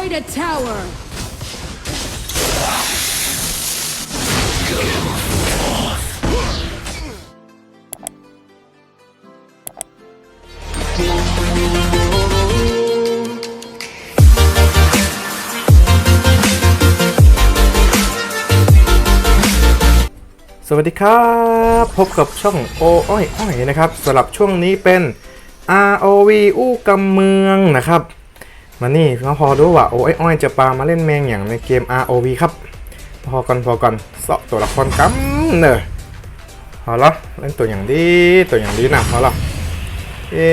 destroyed a tower. สวัสดีครับ พบกับช่องโออ้อยอ้อยนะครับสำหรับช่วงนี้เป็น ROV อู้กำเมืองนะครับ มานี่มาพอรู้ว่าโอ้อยอ้อยจะปามาเล่นแมงอย่างในเกม ROV ครับพอก่อนพอก่อนเสาะตัวละครกำเนอะพอละเล่นตัวอย่างดีตัวอย่างดีนะพอละเอ๊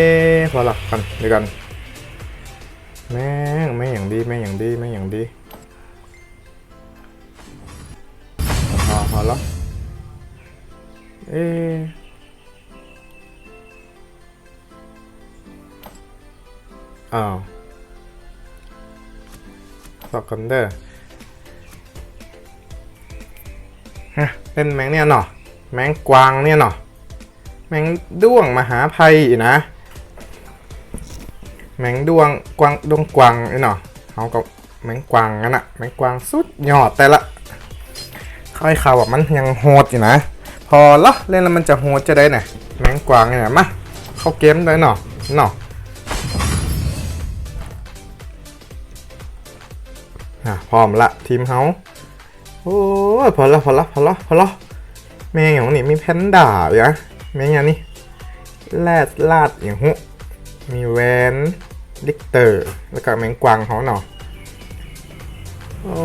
พอละกันเดี๋ยวกันแม่งแม่งอย่างดีแม่งอย่างดีแม่งอย่างดีพอพอละเอ๊อ้าว สอกันเด้อฮะเป็นแมงเนี่ยเนาะแมงกวางเนี่ยเนาะแมงด้วงมหาภัยอีกนะ แมงด้วงกวางดวงกวางไอ้เนาะเขาก็แมงกวางนั่นอะแมงกวางสุดยอดแต่ละค่อยข่าวว่ามันยังโหดอยู่นะ พอละเล่นแล้วมันจะโหดจะได้น่ะแมงกวางเนี่ยมาเข้าเกมได้หนอหนอ อะพร้อมละทีมเฮาโอ้พอละพอละพอละพอละแมงอย่างนี้มีแพนด้าอยู่นะแมงอย่างนี้แรดลาดอย่างหุมีแวนลิกเตอร์ แล้วก็แมงกวางเขาหนอโอ้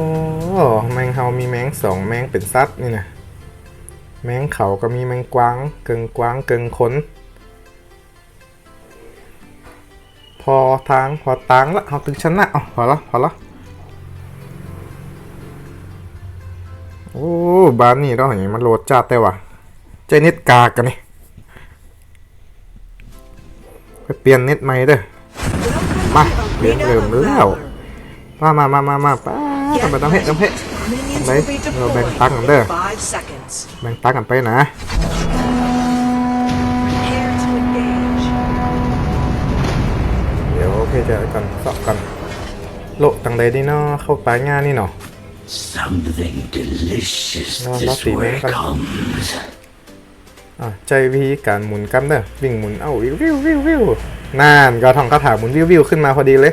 แมงเฮามีแมงสองแมงเป็นซัดนี่นะแมงเขาก็มีแมงกวางเกิงกวางเกิงขนพอทางพอตางละเอาตึงชนะเอาพอละพอละ โอ้บ้านนี่เราเห็นมันโหลดจ้าแต่ว่ะใจเน็ตกากันนี่ไปเปลี่ยนเน็ตใหม่เด้อมาเปลี่ยนเริ่มแล้วมามามามามาป้าทำไมต้องเฮ็ดต้องเฮ็ด Minions Đấy, will be rồi bèn deployed tăng in đây. five seconds. แบ่งตังกันไปนะเดี๋ยวเพจะกันสอบกันโลตังใดดีเนาะเข้าไปง่ายนี่เนาะ Something delicious No, this not the way man. comes. อะใจวิธีการหมุนกันเด้อวิ่งหมุนเอ้าวิววิววิววิวนั่นก็ทองคาถาหมุนวิววิวขึ้นมาพอดีเลย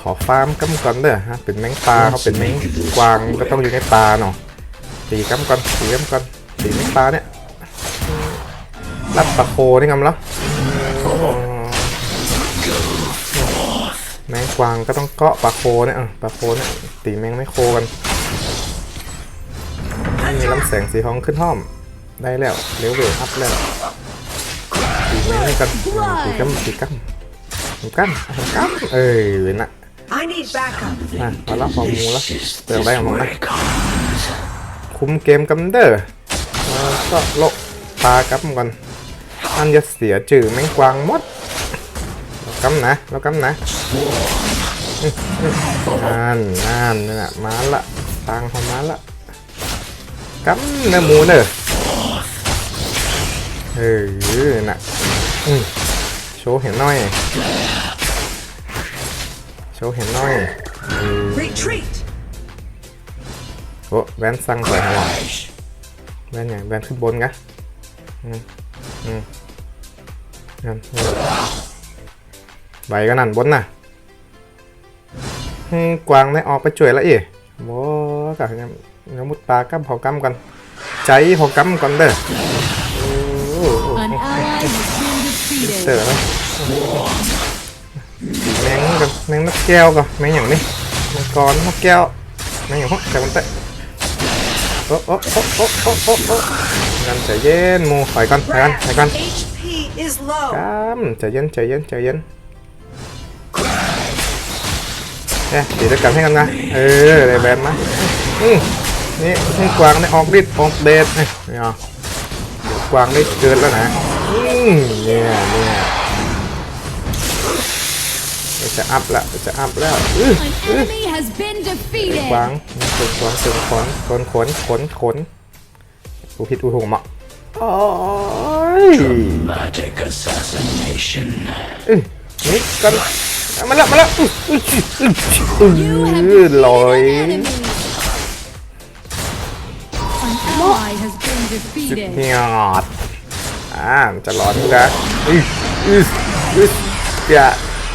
ขอฟาร์มกำก่อนเด้อฮะเป็นแมงปลาเขาเป็นแมงกวางก็ต้องอยู่ในปลาเนาะตีกำก่อนตีกำก่อนตีแมงปลาเนี่ยรับปลาโคนี่กำละแมง กวางก็ต้องเกาะปลาโคเนี่ยอะปลาโคเนี่ยตีแมงไม่โคกันมีลำแสงสีทองขึ้นห้อม ได้แล้วเลเวลอัพแล้วตีแมงให้กันอะตีกำตีกำตีกำตีกำเอ้ยเว้นอะ I need backup. อะมาแล้วฟอร์มูแล้ว Delicious เติม this ได้ของผมนะ way comes. คุมเกมกันเด้อแล้วก็โลกปลากับมันก่อนอันจะเสียจื่อแมงกวางหมดแล้ว กำนะแล้วกำนะอื้ออื้อนั่นนั่นนี่นน่ะมาละตังของมาละกำเนื้อหมูเด้อเออน่ะอืมโชว์เห็นหน่อย โชว์เห็นหน่อยเออ Retreat. โอ้แวนสั่งใส่หัวแวนอย่างแวนขึ้นบนกะอืมอืมนั่น นี่ใบก็ นั่น บน น่ะให้กวางได้ออกไปช่วยละเอ๋โว้กะยังยังมุดปลากั้มเผากั้มกันใจเผากั้มก่อนเด้อโอ้โห An ally has been เต๋ defeated. อแล้วแมงกันแมงนกแก้วก่อนแมงอย่างนี้มังกรนกแก้วแมงอย่างพวกแต่มันเตะโอ้โอ้โอ้โอ้โอ้โอ้โอ้กันใจเย็นหมูถอยก่อนถอยก่อนถอยก่อน HP is low. กามใจเย็นใจเย็นใจเย็น เอ๊ะตีด้วยกันให้กันนะ เออได้แบนมาอืมนี่ให้กวางได้ออกฤทธิ์ออกเดชเนี่ยเนี่ยเอาเดี๋ยวกวางได้เกินแล้วนะอืมเนี่ยเนี่ยเดี๋ยวจะอัพละเดี๋ยวจะอัพแล้วอื้อ An อื้อ enemy has been กวาง defeated. นี่คือกวางสึงขนขนขนขนขนอุพิษอุถุงเหมาะโอ้ยย Dramatic assassination. เอ้ยนี่กัน มาแล้วมาแล้วอื้ออื้ออื้อ You อื้อ have ลอย defeated an enemy. An ally has been จุด defeated. เนียดอ่ามันจะร้อนกันอื้ออื้ออื้ออย่า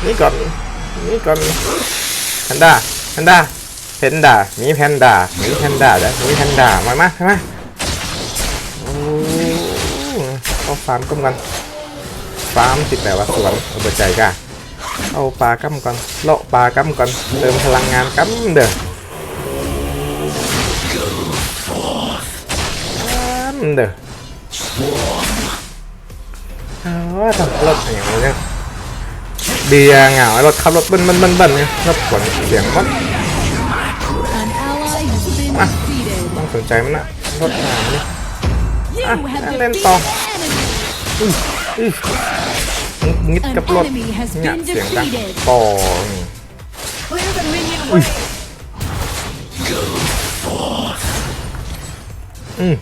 นี่ก่อนนี่ก่อนแพนด้าแพนด้าแพนด้ามีแพนด้ามีแพนด้าเด้อมีแพนด้ามามามาโอ้เอาฟาร์มก้มกันฟาร์มติดแต่ว่าสวนเอาเบอร์ใจกัน เอาปลากั้มก่อนเลาะปลากั้มก่อนเติมพลังงานกั้มเด้อกั้มเด้อเออทำรถอย่างเนี่ยเบียเหงารถขับรถเบิ้ลเบิ้ลเบิ้ลเบิ้ลเนี่ยรถขนเสียงมัน An ally has been defeated. ต้องสนใจมันนะรถหางนี่ You Ah, have lên defeated to. an enemy. อื้อ งิดกับรถ An enemy has เนี่ย been เสียงดัง defeated. ปอง Clear the minion way. อือ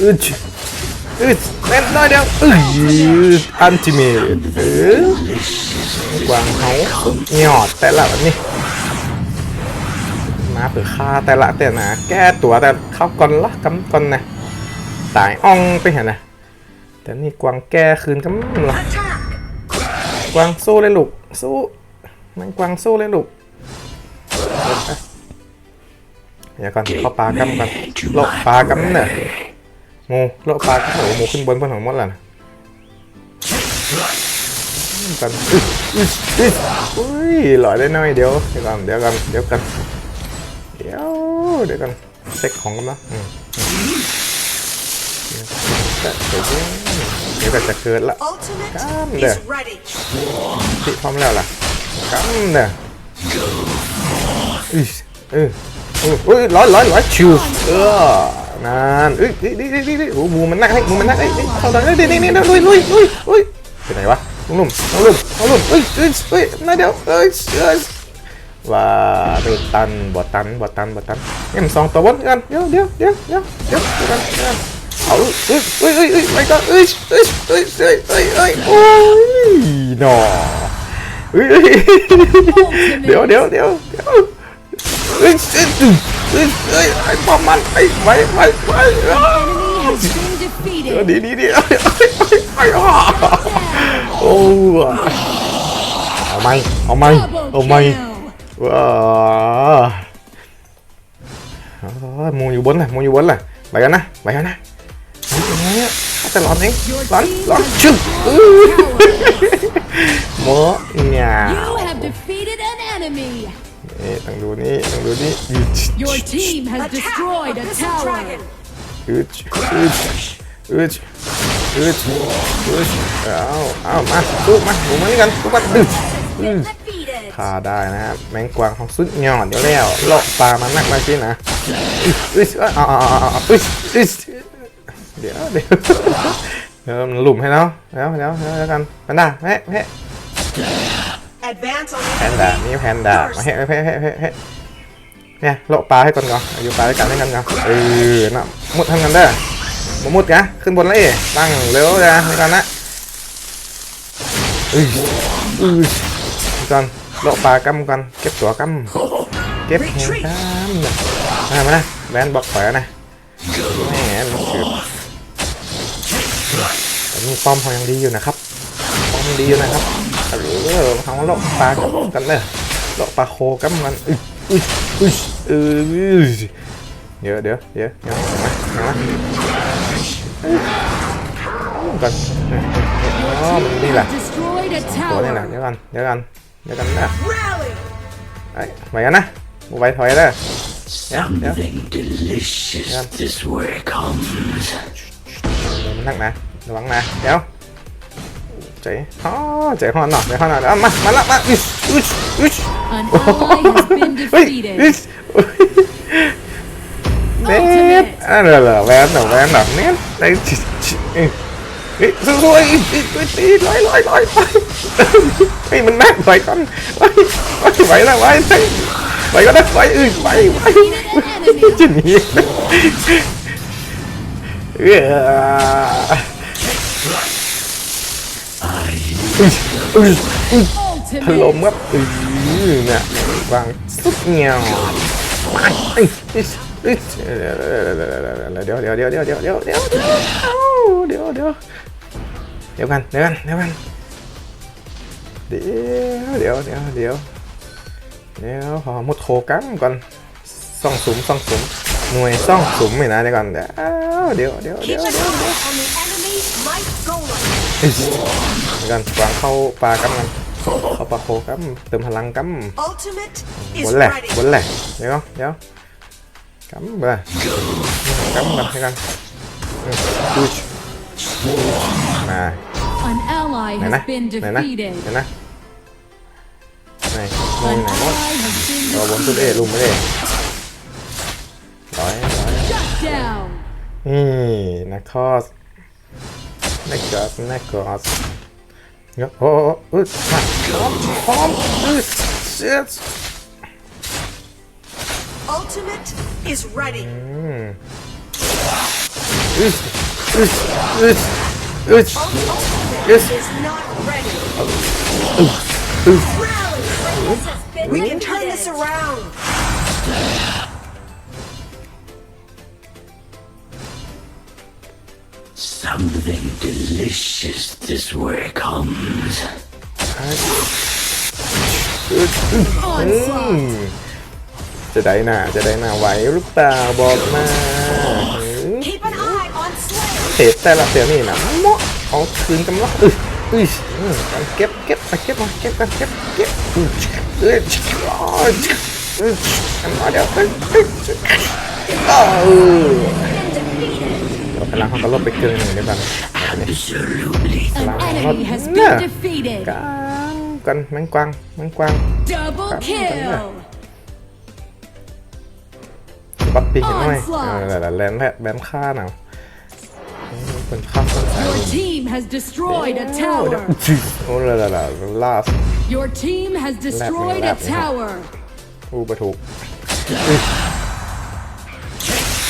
อืดอืดเล่นน้อยเดียวอืออันติเมตเออกวางเขาหยอดแต่ละแบบนี้มาเผื่อค่าแต่ละแต่นะแก้ตัวแต่เข้าก่อนละกำก่อนนะตายอ่องไปเห็นนะ แต่นี่กวางแก้คืนกำละ Attack. กวางสู้เลยลูกสู้มันกวางสู้เลยลูกเดี๋ยวก่อนเข้าปลากำกันโลกปลากำเนี่ยโมโลกปลากำโอ้โมขึ้นบนบนของมดแล้วนะกันอึ๊ดอึ๊ดอึ๊ดอุ้ยหล่อยได้หน่อยเดี๋ยวเดี๋ยวกันเดี๋ยวกันเดี๋ยวกันเดี๋ยวเดี๋ยวกันเช็คของกันนะอืมเดี๋ยวเดี๋ยวก็จะเกิดละ Ultimate Come is there. ready. ติพร้อมแล้วล่ะกำเนี่ยอุ้ยเอออุ้ยอุ้ยร้อยร้อยร้อยชิวเออนานอุ้ยดิดิดิดิดิโอ้หมูมันนักให้หมูมันนักไอ้ยเข้าทางนี่นี่นี่นี่ลุยลุยลุยลุยไปไหนวะลุงลุงลุงลุงลุงลุงเอ้ยเอ้ยเอ้ยนายเดี๋ยวเอ้ยเอ้ยว่าเดือตันบ่ตันบ่ตันบ่ตันเอ็มสองตัวบนกันเดี๋ยวเดี๋ยวเดี๋ยวเดี๋ยวเดี๋ยวเดี๋ยวกันเดี๋ยว กันเอาเอ้ยเอ้ยเอ้ยเอ้ยไปก่อนเอ้ยเอ้ยเอ้ยเอ้ยเอ้ยเอ้ยโอ้ยหนอเอ้ยเอ้ยเดี๋ยวเดี๋ยว จะร้อนเอง Your ร้อน team ร้อน has ชึ้ง destroyed a tower. หมูเนี่ย You have defeated an enemy. นี่ต้องดูนี่ต้องดูนี่อืด Your team has Attack destroyed a Abyssal tower. Dragon. อืดอืดอืดอืดอืดเอาเอามาสู้มาหมูมานี่กันสู้กันอืดอืด Defeated. ฆ่าได้นะครับแมงกวางของสุดยอดเดี๋ยวแล้วโลกปลามันนักมาสินะอึดอึดอ๋ออ๋ออ๋ออึดอึดเดี๋ยวเดี๋ยวเดี๋ยวมันหลุมให้แล้วแล้วแล้วแล้วกันแพนด้าแพะแพะ Advance on แพ the นด้า enemy. นี่แพนด้ามาแพะแพะแพะแพะแพะเนี่ยโลกปลาให้ก่อนก่อนเอาอยู่ปลาด้วยกันให้กันก่อนเออน่ะมุดทำกันเด้อมามุดกะขึ้นบนเลยตั้งเร็วจ้ะให้กันนะอืออือก่อนโลกปลากำก่อนเก็บตัวกำเก็บแหงตามนะมามานะแบนบอกถอยแล้วนะแหมมันคือ แต่มีป้อมเขายังดีอยู่นะครับป้อมยังดีอยู่นะครับเออเขาเลาปลากันเลยเลาปลาโคกันมันอึยอึยอึยเออเดี๋ยวเดี๋ยวเดี๋ยวเดี๋ยวมามาก่อนอ๋อมันนี่แหละตัวนี่แหละเดี๋ยวกันเดี๋ยวกันเดี๋ยวกันนะไอ้ไปกันนะไปถอยเด้อ Something delicious this way comes. เดี๋ยวมันนักนะ ระวังนะเดี๋ยวใจอ๋อใจห้อนหน่อยใจห้อนหน่อยเอามามาละมาอึชอึชอึช An ally has been เฮ้ย defeated. อึชเน็ตอะไรเหรอแวนเหรอแวนเหรอเน็ตไอ้ชิชิเฮ้ยสวยๆตีลอยลอยลอยลอยเฮ้ยมันนักไปก่อนไปไปแล้วไปไปไปก็ได้ไปอึไปไป Defeated an enemy. จะหนีเอ้ยอุ้ ยอุ้ยถล่ม Ultimate. ครับอือเนี่ยวางสุดเงียวไปเอ้ยเอ้ยเอ้ยเดี๋ยวเดี๋ยวเดี๋ยวเกันวางเข้าปลากัมกันเข้าปลาโคกัมเติมพลังกัมบนแหละบนแหละเดี๋ยวเดี๋ยวกัมบ่กัมกันให้กันดูมาไหนนะไหนนะไหนนะไหนไหนไหนเราบนสุดเอลุมไม่ได้ร้อยร้อยนี่นักทอส Nekaz, nekaz. Ja, oh, oh, oh, oh, shit. Ultimate is ready. Mm. Oof, oof, oof, oof. Yes. Is not ready. Oof, oof. We can turn this around. Something delicious this way comes. อึดอึด Onslaught. จะได้หน้าจะได้หน้าไหวหรือเปล่าบอกมา Keep an eye on Slayer. เศษแต่ละเสียนี่นะเหมาะเอาคืนกันละอึดอึดอืมการเก็บเก็บมาเก็บมาเก็บกันเก็บเก็บอึดอึดอึดอึดกันมาเดี๋ยวอึดอึดเออพ ลังของตลบไปเกินหนึ่งได้ป่ะพลังของตลบเนี่ยกางกันแมงกวางแมงกวางกันเนี่ยบัตปีเห็นไหมแต่แลนแแบนฆ่าหนาวเป็นข้าโอ้โหอ้ล่ะล่ะล่ะล่าสุดแลบแลบอู้หระทุก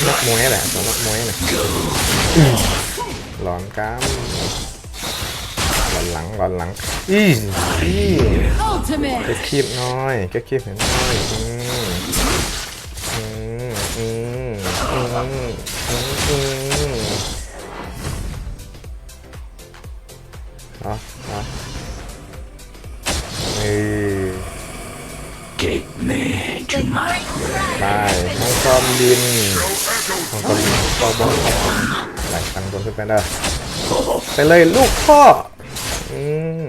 นักมวยแหละตัวนักมวยแหละหลอนกล้ามหลอนหลังหลอนหลังอีอี Ultimate. เก็บคีบน้อยเก็บคีบเห็นน้อยอืมอืมอืมอืมอืมอืมเอาเอาเอ้ย Take me to my ได้มังกรบินมังก รบินปอบอไหลตังบนขึ้นไปได้ไปเลยลูกพ่อ อืม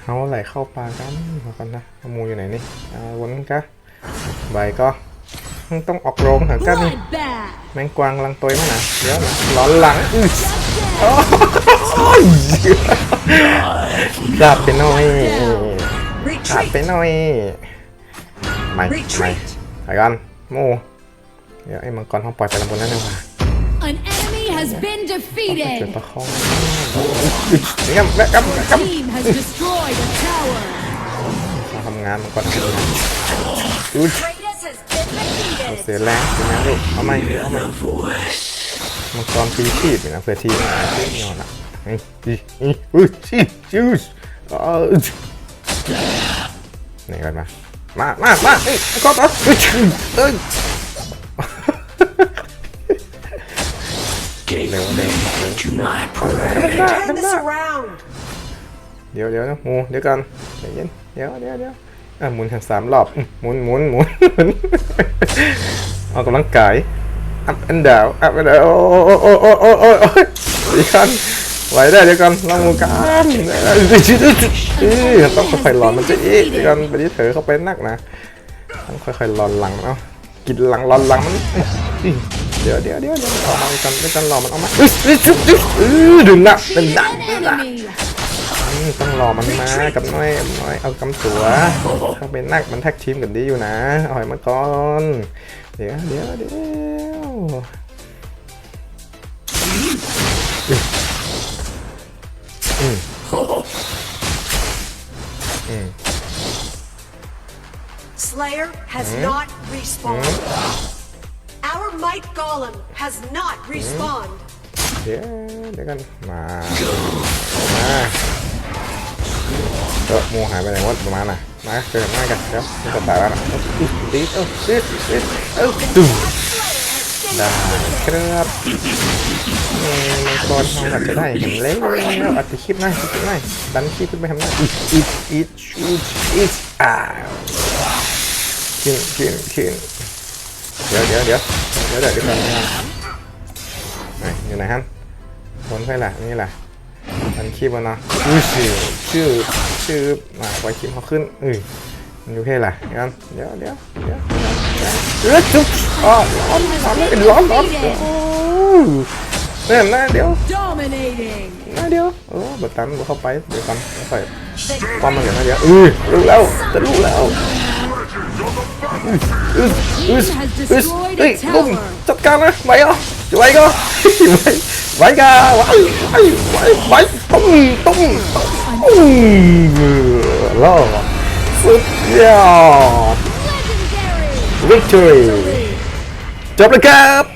เขาไหลเข้าปลากันมากันนะมูอยู่ไหนนี่อ่าวนกะใบก็ต้องออกโรงหากัน Bloodbath. แมงกวางกำลังตัวมั้งนะเดี๋ยวนะหลอนหลังอื้อ Shut โอ้ down. ยจับไปหน่อยจับไปหน่อยไม่ไม่ไปกันมเดี๋ยวไอ้มังกรเขาปล่อยไปลำบนนั้นดีกว่า An enemy has been เกิด defeated. ประคองนี่ครับแม่ครับ Your ครับ team has destroyed a tower. มาทำงานมังกรทำงานอุ้ย Kratos has been defeated. เสียแรงเสียแรงลูกเอาไหมเอาไหม voice. มังกรปีชีพอยู่นะเพื่อทีมงานที่ยอนอะอืออืออืออุ้ยชิชูสอ๋อนี่กันมามามามาเอ้ยมังกรต่อเอ้ยเอ้ย Turn this around. เดี๋ยวเดี๋ยวนะหมูเดี๋ยวกันใจเย็นเดี๋ยวเดี๋ยวเดี๋ยวอะหมุนทั้งสามรอบอืมหมุนหมุนหมุนหมุนออกกำลังกาย up and down up and down โอ้โอ้โอ้โอ้โอ้โอ้โอ้เดี๋ยวกันไหวได้เดี๋ยวกันลองมือกันเอ้ยต้องค่อยๆหลอนมันจะเอ๊ะเดี๋ยวกันไปที่เถอเข้าไปนักนะต้องค่อยๆหลอนหลังมันเอา กินหลังหลอนหลังมันเดี๋ยวเดี๋ยวเดี๋ยวเดี๋ยวเอามาด้วยกันด้วยกันหลอมันออกมาเอ้ยเอ้ยเอ้ยเอ้ยดึงละดึงละดึงละต้องรอมันมากับน้อยน้อยเอากำตัวถ้าเป็นนักมันแท็กทีมกันดีอยู่นะเอาให้มันก่อนเดี๋ยวเดี๋ยวเดี๋ยว Slayer has not respawned. Our might White Golem has not respawned. เดี๋ยวเดี๋ยวกันมามาเออหมูหายไปไหนวะประมาณน่ะมาเจอกันง่ายกันเดี๋ยวมันจะตายแล้วนะอุ๊ยดีเอ้าดีดีเอ้าตึ้งได้ครับเออมังกรทองอาจจะได้เห็นแล้วอาจจะคลิปหน้าคลิปหน้าดันคลิปขึ้นไปทำหน้าอีกอีกอีกอีกอีกอ่า ขึ้นขึ้นขึ้นเดี๋ยวเดี๋ยวเดี๋ยวเดี๋ยวเดี๋ยวเดี๋ยวก่อนนะครับไหนอยู่ไหนฮะคนใครล่ะนี่ล่ะมันคลิปวะเนาะอุ้ยชื่อชื่อชื่อมาไว้คลิปเขาขึ้นเอ้ยมันอยู่แค่ล่ะงั้นเดี๋ยวเดี๋ยวเดี๋ยวเดี๋ยวจุ๊บอ๋อร้อนร้อนเลยร้อนร้อนโอ้เนี่ยนะเดี๋ยว Dominating. นะเดี๋ยวเออบัดตันบัเข้าไปเดี๋ยวกันแล้วค่อยป้อมมันเดี๋ยวนะเดี๋ยวเออรู้แล้วจะรู้แล้ว bùng sắp cam á, mày không chịu bay không chịu bay bay ra bay bay bay bay tung tung tung lo sức yeah victory. Chụp được cap